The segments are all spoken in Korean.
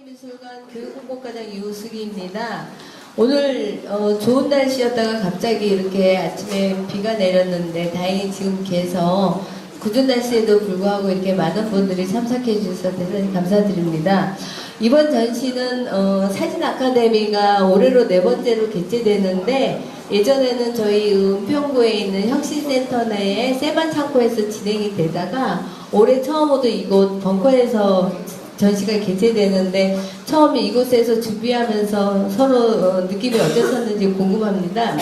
시립미술관 교육홍보과장 이우숙입니다. 오늘 어, 좋은 날씨였다가 갑자기 이렇게 아침에 비가 내렸는데 다행히 지금 개서 굳은 날씨에도 불구하고 이렇게 많은 분들이 참석해 주셔서 대단히 감사드립니다. 이번 전시는 어, 사진 아카데미가 올해로 네 번째로 개최되는데 예전에는 저희 은평구에 있는 혁신센터 내에 세반 창고에서 진행이 되다가 올해 처음으로 이곳 벙커에서 전시가 개최되는데 처음 이곳에서 준비하면서 서로 어, 느낌이 어땠었는지 궁금합니다.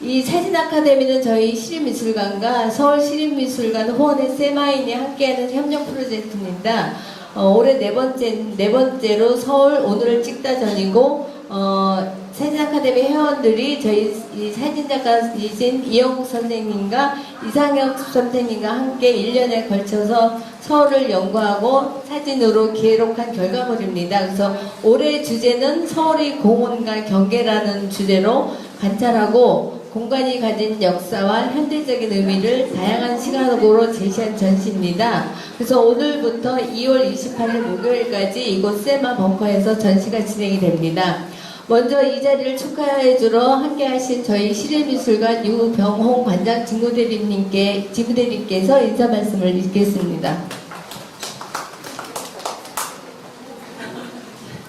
이 사진 아카데미는 저희 시립미술관과 서울 시립미술관 호원의 세마인이 함께하는 협력 프로젝트입니다. 어, 올해 네 번째 네 번째로 서울 오늘을 찍다 전이고 어, 사진 아카데미 회원들이 저희 이 사진 작가이신 이영국 선생님과 이상혁 선생님과 함께 1년에 걸쳐서 서울을 연구하고 사진으로 기록한 결과물입니다. 그래서 올해 주제는 서울의 공원과 경계라는 주제로 관찰하고 공간이 가진 역사와 현대적인 의미를 다양한 시각으로 제시한 전시입니다. 그래서 오늘부터 2월 28일 목요일까지 이곳 세마 벙커에서 전시가 진행이 됩니다. 먼저 이 자리를 축하해 주러 함께 하신 저희 시립미술관 유병홍 관장 직무대리님께 직무대리님께서 인사 말씀을 읽겠습니다.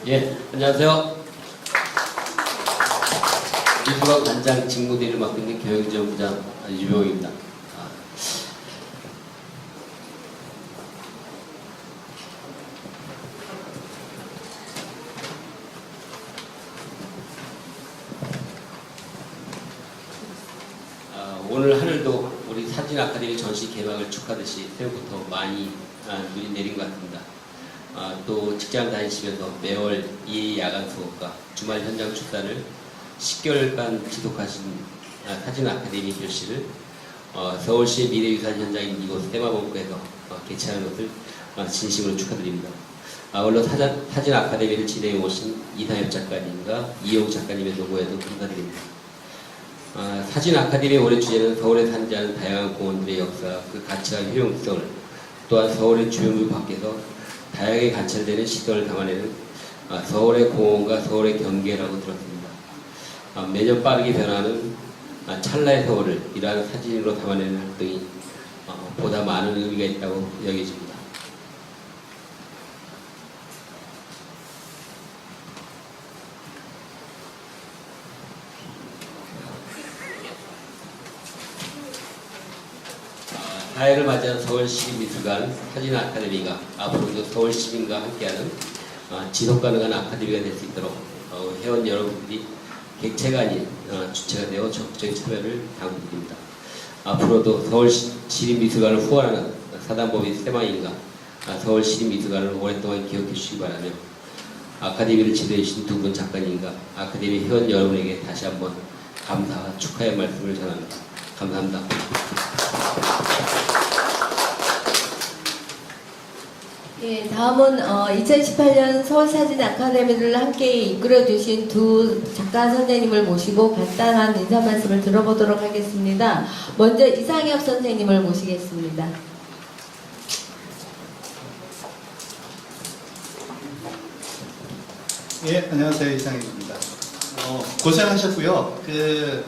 예, 안녕하세요. 미술관 관장 직무대리를 맡고 있는 교육지원부장 유병입니다. 아, 아, 오늘 하늘도 사진 아카데미 전시 개막을 축하듯이 새해부터 많이 아, 눈이 내린 것 같습니다. 아, 또 직장 다니시면서 매월 이 야간 수업과 주말 현장 출산을 10개월간 지속하신 아, 사진 아카데미 교실을 어, 서울시 미래유산 현장인 이곳 테마본부에서 어, 개최하는 것을 어, 진심으로 축하드립니다. 아울러 사진, 사진 아카데미를 진행해 오신 이상엽 작가님과 이용 작가님의 노고에도 감사드립니다. 아, 사진 아카데미 올해 주제는 서울에 산지하는 다양한 공원들의 역사, 그 가치와 효용성을 또한 서울의 주요물 밖에서 다양하게 관찰되는 시선을 담아내는 아, 서울의 공원과 서울의 경계라고 들었습니다. 아, 매년 빠르게 변하는 아, 찰나의 서울을 이러한 사진으로 담아내는 활동이 어, 보다 많은 의미가 있다고 여겨집니다. 사회를 맞이한 서울시민미술관 사진 아카데미가 앞으로도 서울 시민과 함께하는 어, 지속 가능한 아카데미가 될 수 있도록 어, 회원 여러분들이 객체가 아닌 어, 주체가 되어 적극적인 참여를 당부드립니다. 앞으로도 서울 시립미술관을 후원하는 사단법인 세마인과 아, 서울 시립미술관을 오랫동안 기억해 주시기 바라며 아카데미를 지도해 주신 두 분 작가님과 아카데미 회원 여러분에게 다시 한번 감사와 축하의 말씀을 전합니다. 감사합니다. 예, 다음은 어, 2018년 서울사진 아카데미를 함께 이끌어 주신 두 작가 선생님을 모시고 간단한 인사 말씀을 들어보도록 하겠습니다. 먼저 이상엽 선생님을 모시겠습니다. 예, 안녕하세요. 이상입니다. 어, 고생하셨고요. 그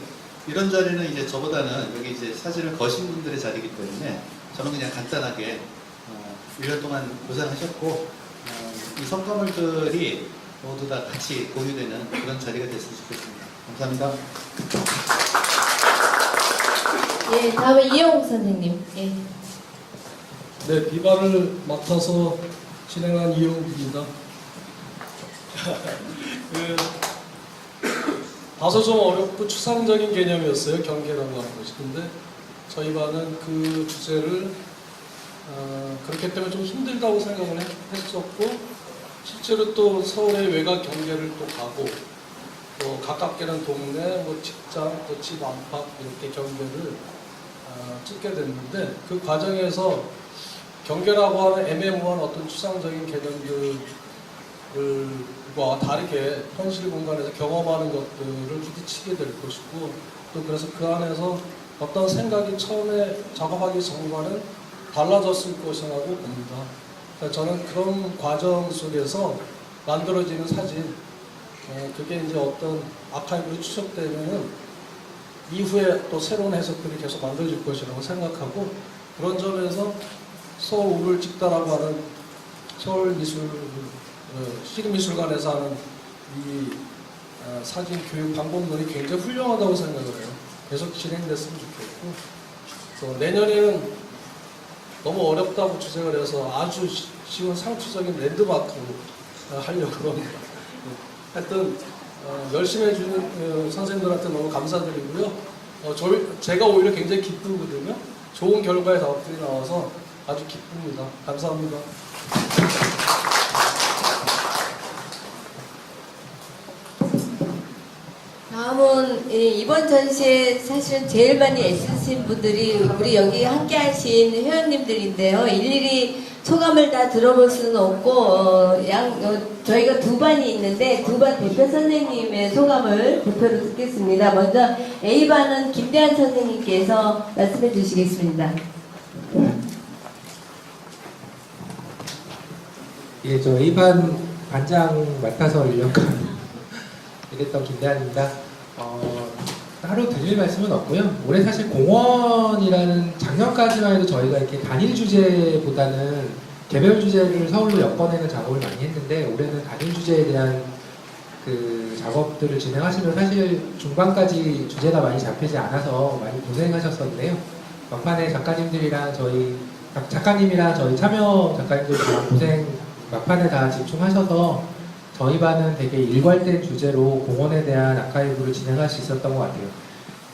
이런 자리는 이제 저보다는 여기 이제 사진을 거신 분들의 자리이기 때문에 저는 그냥 간단하게 어, 1년 동안 고생하셨고 어, 이 성과물들이 모두 다 같이 공유되는 그런 자리가 됐으면 좋겠습니다. 감사합니다. 예, 다음은 이영욱 선생님. 예. 네, 비발을 맡아서 진행한 이용입니다. 그, 다소 좀 어렵고 추상적인 개념이었어요. 경계라고 하는 것이. 근데 저희 반은 그 주제를 어, 그렇기 때문에 좀 힘들다고 생각을 했, 했었고 실제로 또 서울의 외곽 경계를 또 가고 또 가깝게는 동네, 뭐 직장, 또 집 안팎 이렇게 경계를 어, 찍게 됐는데 그 과정에서 경계라고 하는 애매모호한 어떤 추상적인 개념들과 다르게 현실 공간에서 경험하는 것들을 부딪히게 될 것이고 또 그래서 그 안에서 어떤 생각이 처음에 작업하기 전과는 달라졌을 것이라고 봅니다. 그러니까 저는 그런 과정 속에서 만들어지는 사진 어, 그게 이제 어떤 아카이브로 추적되면은 이후에 또 새로운 해석들이 계속 만들어질 것이라고 생각하고 그런 점에서 서울 우를 찍다라고 하는 서울 미술 어, 시립미술관에서 하는 이 어, 사진 교육 방법론이 굉장히 훌륭하다고 생각을 해요. 계속 진행됐으면 좋겠고 또 내년에는 너무 어렵다고 주장을 해서 아주 쉬- 쉬운 상투적인 랜드마크로 어, 하려고 합니다. 하여튼 어, 열심히 해주는 어, 선생님들한테 너무 감사드리고요. 어, 저희, 제가 오히려 굉장히 기쁘거든요. 좋은 결과의 작업들이 나와서 아주 기쁩니다. 감사합니다. 이- 이번 전시에 사실은 제일 많이 애쓰신 분들이 우리 여기 함께 하신 회원님들인데요. 일일이 소감을 다 들어볼 수는 없고 어, 양 어, 저희가 두 반이 있는데 두 반 대표 선생님의 소감을 대표로 듣겠습니다. 먼저 A반은 김대한 선생님께서 말씀해 주시겠습니다. 예, 저 A반 반장 맡아서 1년간 일했던 김대한입니다. 어, 따로 드릴 말씀은 없고요. 올해 사실 공원이라는 작년까지만 해도 저희가 이렇게 단일 주제보다는 개별 주제를 서울로 엮어내는 작업을 많이 했는데 올해는 단일 주제에 대한 그 작업들을 진행하시면 사실 중반까지 주제가 많이 잡히지 않아서 많이 고생하셨었는데요. 막판에 작가님들이랑 저희 작- 작가님이랑 저희 참여 작가님들이랑 고생 막판에 다 집중하셔서 저희 반은 되게 일괄된 주제로 공원에 대한 아카이브를 진행할 수 있었던 것 같아요.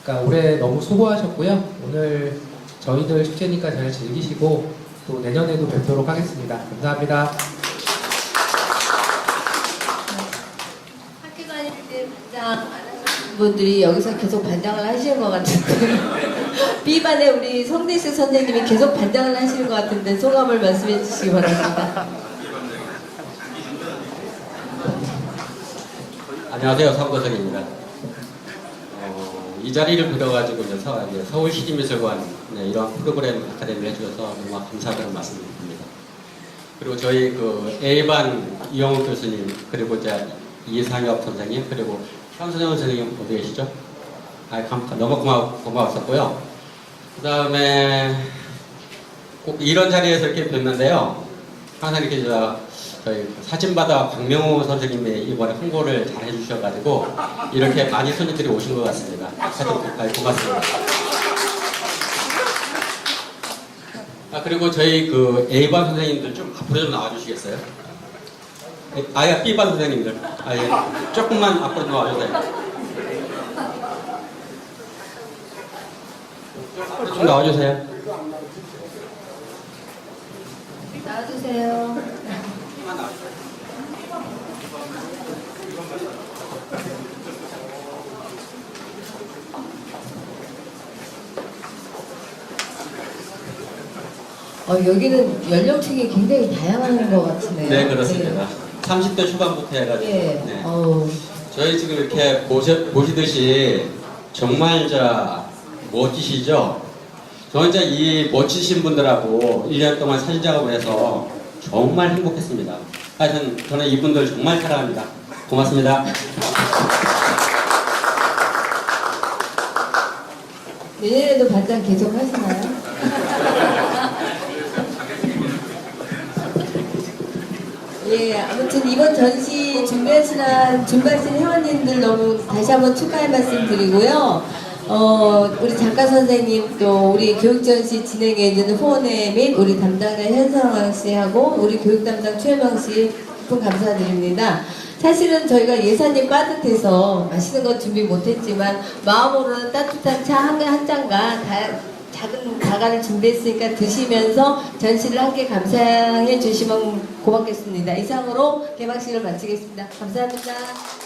그러니까 올해 너무 수고하셨고요. 오늘 저희들 축제니까 잘 즐기시고 또 내년에도 뵙도록 하겠습니다. 감사합니다. 학교 다닐 때 반장 안 하시는 분들이 여기서 계속 반장을 하시는 것 같은데 B반에 우리 성대식 선생님이 계속 반장을 하시는 것 같은데 소감을 말씀해 주시기 바랍니다. 안녕하세요. 사무도석입니다. 어, 이 자리를 빌어가지고 이제 서, 이제 서울시립미술관 네, 이런 프로그램 아카데미를 해주셔서 너무 감사하다는 말씀을 드립니다. 그리고 저희 그 A반 이영호 교수님 그리고 이제 이상엽 선생님 그리고 현선영 선생님 어디 계시죠? 아, 감, 너무 고마, 고마웠었고요. 그 다음에 꼭 이런 자리에서 이렇게 뵙는데요. 항상 이렇게 저 저희 그 사진바다 박명호 선생님이 이번에 홍보를 잘 해주셔가지고 이렇게 많이 손님들이 오신 것 같습니다. 하여튼 고맙습니다. 아 그리고 저희 그 A반 선생님들 좀 앞으로 좀 나와주시겠어요? 아예 B반 선생님들 아예 조금만 앞으로 좀 나와주세요. 좀 나와주세요. 나와주세요. 어, 여기는 연령층이 굉장히 다양한 것 같으네요. 네 그렇습니다. 30대 초반부터 네. 해가지고 예. 네. 어우, 저희 지금 이렇게 보시, 보시듯이 정말 자 멋지시죠? 저는 진짜 이 멋지신 분들하고 1년 동안 사진 작업을 해서 정말 행복했습니다. 하여튼 저는 이분들 정말 사랑합니다. 고맙습니다. 내년에도 반장 계속 하시나요? 예, 아무튼 이번 전시 준비하시는 준비하신 회원님들 너무 다시 한번 축하의 말씀 드리고요. 어, 우리 작가 선생님 또 우리 교육전시 진행해주는 후원회 및 우리 담당자 현성왕 씨하고 우리 교육 담당 최명 씨 깊은 감사드립니다. 사실은 저희가 예산이 빠듯해서 맛있는 건 준비 못했지만 마음으로는 따뜻한 차 한 한 잔과 다, 작은 다가를 준비했으니까 드시면서 전시를 함께 감상해 주시면 고맙겠습니다. 이상으로 개막식을 마치겠습니다. 감사합니다.